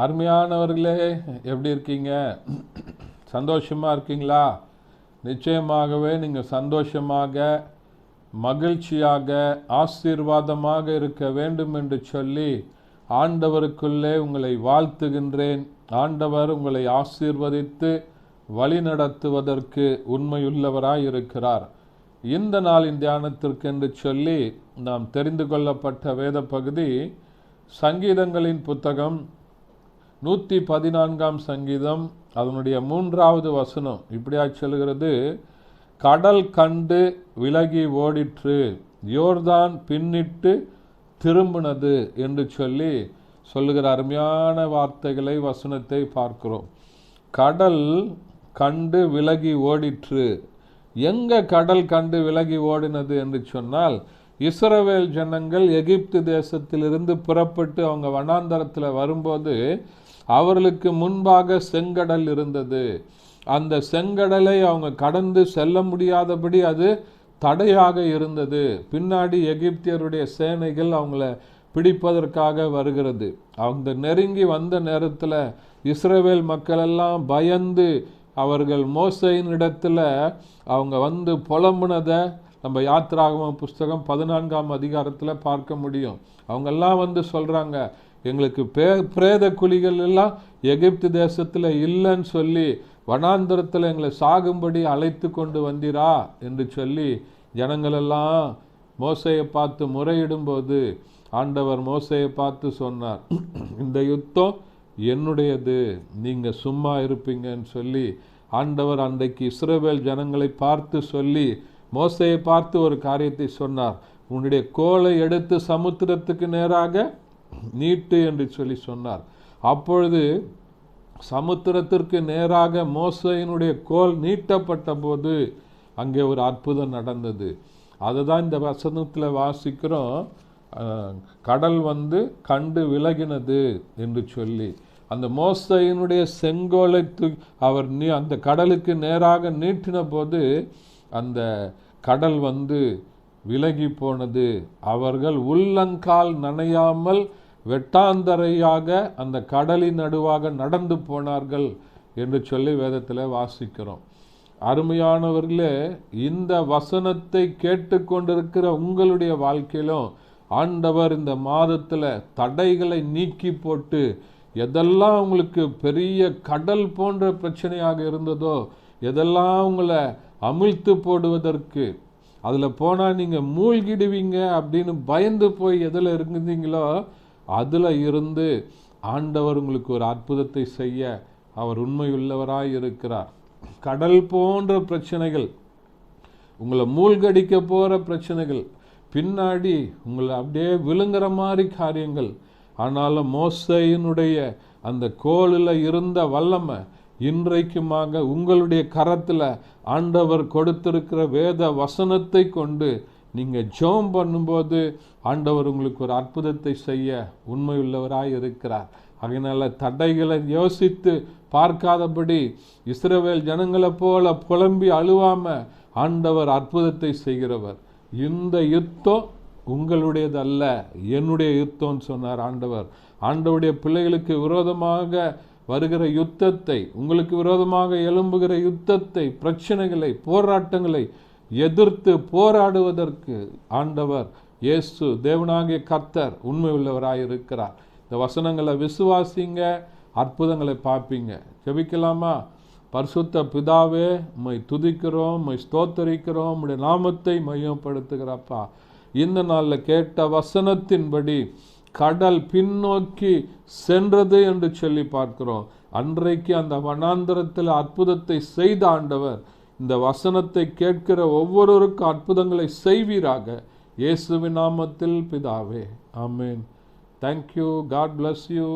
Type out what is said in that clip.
அருமையானவர்களே எப்படி இருக்கீங்க? சந்தோஷமாக இருக்கீங்களா? நிச்சயமாகவே நீங்கள் சந்தோஷமாக மகிழ்ச்சியாக ஆசீர்வாதமாக இருக்க வேண்டும் என்று சொல்லி ஆண்டவருக்குள்ளே உங்களை வாழ்த்துகின்றேன். ஆண்டவர் உங்களை ஆசீர்வதித்து வழிநடத்துவதற்கு உண்மையுள்ளவராய் இருக்கிறார். இந்த நாளின் தியானத்திற்கென்று சொல்லி நாம் தெரிந்து கொள்ளப்பட்ட வேத பகுதி சங்கீதங்களின் புத்தகம் நூற்றி பதினான்காம் சங்கீதம் அதனுடைய மூன்றாவது வசனம். இப்படியா சொல்கிறது கடல் கண்டு விலகி ஓடிற்று யோர்தான் பின்னிட்டு திரும்பினது என்று சொல்லி சொல்லுகிற அருமையான வார்த்தைகளை வசனத்தை பார்க்கிறோம். கடல் கண்டு விலகி ஓடிற்று எங்க கடல் கண்டு விலகி ஓடினது? என்று சொன்னால் இஸ்ரவேல் ஜனங்கள் எகிப்து தேசத்திலிருந்து புறப்பட்டு அவங்க வனாந்தரத்தில் வரும்போது அவர்களுக்கு முன்பாக செங்கடல் இருந்தது. அந்த செங்கடலை அவங்க கடந்து செல்ல முடியாதபடி அது தடையாக இருந்தது. பின்னாடி எகிப்தியருடைய சேனைகள் அவங்கள பிடிப்பதற்காக வருகிறது. அந்த நெருங்கி வந்த நேரத்தில் இஸ்ரேவேல் மக்களெல்லாம் பயந்து அவர்கள் மோசையின் இடத்துல அவங்க வந்து புலம்புனதை நம்ம யாத்திராகம புஸ்தகம் பதினான்காம் அதிகாரத்தில் பார்க்க முடியும். அவங்கெல்லாம் வந்து சொல்கிறாங்க எங்களுக்கு பே பிரேத குழிகள் எல்லாம் எகிப்து தேசத்தில் இல்லைன்னு சொல்லி வனாந்தரத்தில் எங்களை சாகும்படி அழைத்து கொண்டு வந்திரா என்று சொல்லி ஜனங்களெல்லாம் மோசையை பார்த்து முறையிடும்போது ஆண்டவர் மோசையை பார்த்து சொன்னார் இந்த யுத்தம் என்னுடையது நீங்கள் சும்மா இருப்பீங்கன்னு சொல்லி ஆண்டவர் அன்றைக்கு இஸ்ரவேல் ஜனங்களை பார்த்து சொல்லி மோசையை பார்த்து ஒரு காரியத்தை சொன்னார் உன்னுடைய கோலை எடுத்து சமுத்திரத்துக்கு நேராக நீட்டு என்று சொல்லி சொன்னார். அப்பொழுது சமுத்திரத்திற்கு நேராக மோசையினுடைய கோல் நீட்டப்பட்ட போது அங்கே ஒரு அற்புதம் நடந்தது. அதுதான் இந்த வசனத்தில் வாசிக்கிறோம். கடல் வந்து கண்டு விலகினது என்று சொல்லி. அந்த மோசையினுடைய செங்கோலை அவர் நீ அந்த கடலுக்கு நேராக நீட்டின போது அந்த கடல் வந்து விலகி போனது. அவர்கள் உள்ளங்கால் நனையாமல் வெட்டாந்தரையாக அந்த கடலின் நடுவாக நடந்து போனார்கள் என்று சொல்லி வேதத்தில் வாசிக்கிறோம். அருமையானவர்களே இந்த வசனத்தை கேட்டுக்கொண்டிருக்கிற உங்களுடைய வாழ்க்கையிலும் ஆண்டவர் இந்த மாதத்தில் தடைகளை நீக்கி போட்டு எதெல்லாம் உங்களுக்கு பெரிய கடல் போன்ற பிரச்சனையாக இருந்ததோ எதெல்லாம் உங்களை அமிழ்த்து போடுவதற்கு அதில் போனால் நீங்கள் மூழ்கிடுவீங்க அப்படின்னு பயந்து போய் எதில் இருந்தீங்களோ அதில் இருந்து ஆண்டவர் உங்களுக்கு ஒரு அற்புதத்தை செய்ய அவர் உண்மையுள்ளவராய் இருக்கிறார் கடல் போன்ற பிரச்சனைகள் உங்களை மூழ்கடிக்க போகிற பிரச்சனைகள் பின்னாடி உங்களை அப்படியே விழுங்குற மாதிரி காரியங்கள். ஆனாலும் மோசையினுடைய அந்த கோளில் இருந்த வல்லமை இன்றைக்குமாக உங்களுடைய கரத்தில் ஆண்டவர் கொடுத்திருக்கிற வேத வசனத்தை கொண்டு நீங்கள் ஜோம் பண்ணும்போது ஆண்டவர் உங்களுக்கு ஒரு அற்புதத்தை செய்ய உண்மையுள்ளவராய் இருக்கிறார். அதனால் தடைகளை யோசித்து பார்க்காதபடி இஸ்ரவேல் ஜனங்களைப் போல புலம்பி அழுவாமல் ஆண்டவர் அற்புதத்தை செய்கிறவர். இந்த யுத்தம் உங்களுடையது அல்ல என்னுடைய யுத்தம்னு சொன்னார் ஆண்டவர். ஆண்டவருடைய பிள்ளைகளுக்கு விரோதமாக வருகிற யுத்தத்தை உங்களுக்கு விரோதமாக எழும்புகிற யுத்தத்தை பிரச்சனைகளை போராட்டங்களை எதிர்த்து போராடுவதற்கு ஆண்டவர் இயேசு தேவனாகிய கர்த்தர் உண்மை உள்ளவராக இருக்கிறார் இந்த வசனங்களை விசுவாசிங்க அற்புதங்களை பார்ப்பீங்க. ஜெபிக்கலாமா? பரிசுத்த பிதாவே உம்மை துதிக்கிறோம் உம்மை ஸ்தோத்தரிக்கிறோம் உம்முடைய நாமத்தை மையப்படுத்துகிறப்பா. இந்த நாளில் கேட்ட வசனத்தின்படி கடல் பின்னோக்கி சென்றது என்று சொல்லி பார்க்கிறோம். அன்றைக்கு அந்த வனாந்திரத்தில் அற்புதத்தை செய்த ஆண்டவர் இந்த வசனத்தை கேட்கிற ஒவ்வொருவருக்கும் அற்புதங்களை செய்வீராக இயேசுவின் நாமத்தில் பிதாவே. ஆமேன். Thank you God bless you